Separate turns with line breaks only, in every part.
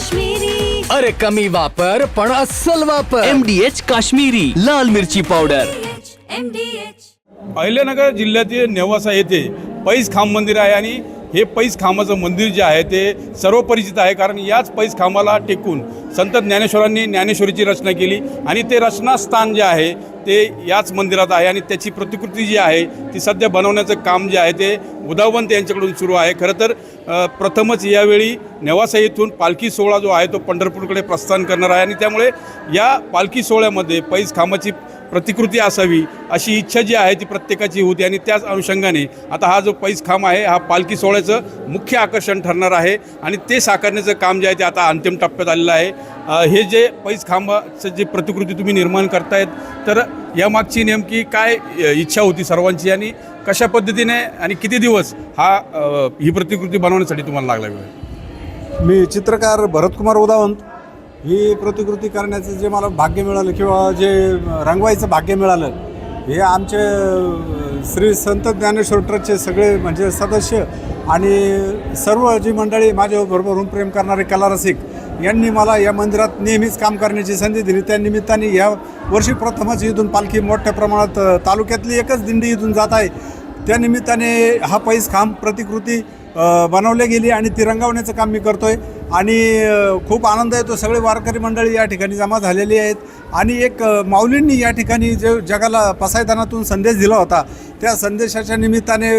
काश्मीरी.
अरे कमी वापर पण अस्सल वापर.
एमडीएच काश्मीरी लाल मिरची पावडर
एमडीएच
अहिल्यानगर जिल्ह्यातील नेवासा येथे पैस खांब मंदिर आहे आणि हे पैस खांबाचं मंदिर जे आहे ते सर्व परिचित आहे कारण याच पैस खांबाला टेकून संत ज्ञानेश्वरांनी ज्ञानेश्वरीची रचना केली आणि ते रचनास्थान जे आहे ते याच मंदिरात आहे आणि त्याची प्रतिकृती जी आहे ती सध्या बनवण्याचं काम जे आहे ते उदावंत यांच्याकडून सुरू आहे. खरं तर प्रथमच यावेळी नेवासा येथून पालखी सोहळा जो आहे तो पंढरपूरकडे प्रस्थान करणार आहे. आणि त्यामुळे या पालखी सोहळ्यामध्ये पैस खांबाची प्रतिकृती असावी अशी इच्छा जी आहे ती प्रत्येकाची होती आणि त्याच अनुषंगाने आता हा जो पैस खांब आहे हा पालखी सोहळ्याचं मुख्य आकर्षण ठरणार आहे आणि ते साकारण्याचं काम जे आहे ते आता अंतिम टप्प्यात आलेलं आहे. हे जे पैस खांबाचं जे प्रतिकृती तुम्ही निर्माण करतायत तर यामागची नेमकी काय इच्छा होती सर्वांची आणि कशा पद्धतीने आणि किती दिवस हा ही प्रतिकृती बनवण्यासाठी तुम्हाला लागला वेळ?
मी चित्रकार भरतकुमार उदावंत ही प्रतिकृती करण्याचं जे मला भाग्य मिळालं किंवा जे रंगवायचं भाग्य मिळालं हे आमचे श्री संत ज्ञानेश्वर ट्रस्टचे सगळे म्हणजे सदस्य आणि सर्व जी मंडळी माझ्यावर भरभरून प्रेम करणारे कलारसिक यांनी मला या मंदिरात नेहमीच काम करण्याची संधी दिली. त्या निमित्ताने या वर्षी प्रथमच इथून पालखी मोठ्या प्रमाणात तालुक्यातली एकच दिंडी इथून जात आहे. त्या निमित्ताने हा पैस खांब प्रतिकृती बनवली गेली आणि ती रंगवण्याचं काम मी करतोय. आणि खूप आनंद येतो. सगळे वारकरी मंडळी या ठिकाणी जमा झालेली आहेत. आणि एक माऊलींनी या ठिकाणी जे जगाला पसायदानातून संदेश दिला होता त्या संदेशाच्या निमित्ताने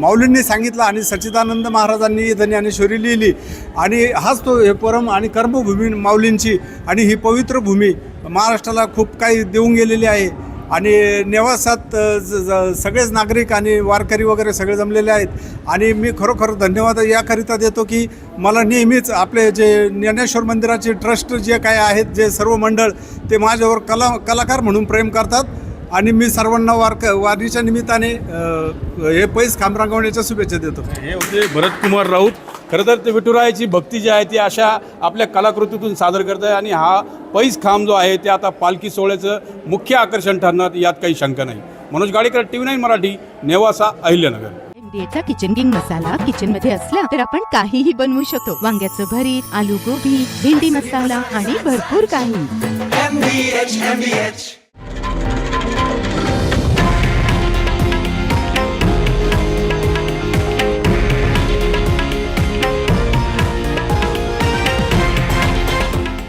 माऊलींनी सांगितलं आणि सच्चिदानंद महाराजांनी इथं ज्ञानेश्वरी लिहिली. आणि हाच तो हे परम आणि कर्मभूमी माऊलींची आणि ही पवित्र भूमी महाराष्ट्राला खूप काही देऊन गेलेली आहे. आणि नेवासात ज- ज- सगळेच नागरिक आणि वारकरी वगैरे सगळे जमलेले आहेत. आणि मी खरोखर धन्यवाद याकरिता देतो की मला नेहमीच आपले जे ज्ञानेश्वर मंदिराचे ट्रस्ट जे काय आहेत जे सर्व मंडळ ते माझ्यावर कला कलाकार म्हणून प्रेम करतात. आणि मी सर्वांना वारक वारीच्या निमित्ताने हे पैस खांब रंगवण्याच्या शुभेच्छा देतो.
हे होते भरतकुमार राऊत. खरं तर ते विठुरायाची भक्ती जी आहे ती अशा आपल्या कलाकृतीतून सादर करत आहे आणि हा पैस खांब जो आहे ते आता पालखी सोहळ्याचं मुख्य आकर्षण ठरणार यात काही शंका नाही. Manoj Gadikar T V nine Marathi Nevasa Ahilyanagar.
एमडीएचा kitchen king masala किचनमध्ये असला तर आपण काहीही बनवू शकतो. वांग्याचं भरीत आलू गोबी भेंडी मसाला आणि भरपूर काही.